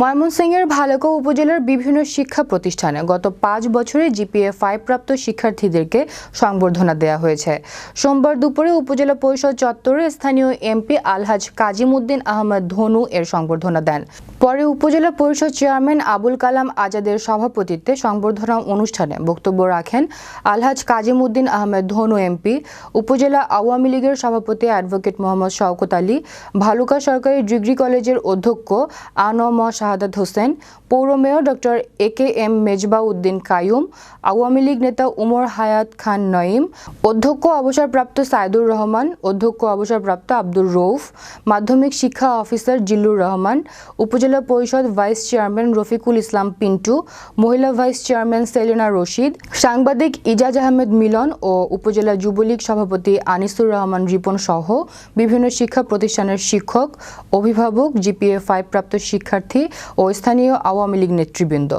ময়মনসিংহের ভালুকা উপজেলার বিভিন্ন শিক্ষা প্রতিষ্ঠানে গত পাঁচ বছরে জিপিএ ফাইভ প্রাপ্ত শিক্ষার্থীদেরকে সংবর্ধনা দেওয়া হয়েছে। সোমবার দুপুরে উপজেলা পরিষদ চত্বরে স্থানীয় এমপি আলহাজ কাজিমুদ্দিন আহমদ ধনু এর সংবর্ধনা দেন। পরে উপজেলা পরিষদ চেয়ারম্যান আবুল কালাম আজাদের সভাপতিত্বে সংবর্ধনা অনুষ্ঠানে বক্তব্য রাখেন আলহাজ কাজিমুদ্দিন আহমেদ ধনু এমপি, উপজেলা আওয়ামী লীগের সভাপতি অ্যাডভোকেট মোহাম্মদ শওকত আলী, ভালুকা সরকারি ডিগ্রি কলেজের অধ্যক্ষ আনম শাহাদাত হোসেন, পৌর mayor doctor A K M Mezbah Uddin Kayum, Awami League নেতা উমর হায়াত খান নঈম, অধ্যক্ষ অবসরপ্রাপ্ত সাইদুর রহমান, অধ্যক্ষ অবসরপ্রাপ্ত আব্দুর রৌফ মাধ্যমিক শিক্ষা অফিসার জিল্লুর রহমান, উপজেলা পরিষদ ভাইস চেয়ারম্যান রফিকুল ইসলাম পিন্টু, মহিলা ভাইস চেয়ারম্যান সেলিনা রশিদ, সাংবাদিক ইজাজ আহমেদ মিলন ও উপজেলা যুবলীগ সভাপতি আনিসুর রহমান রিপন সহ বিভিন্ন শিক্ষা প্রতিষ্ঠানের শিক্ষক, অভিভাবক জিপিএ ফাইভ প্রাপ্ত শিক্ষার্থী ও স্থানীয় আওয়ামী লীগ নেতৃবৃন্দ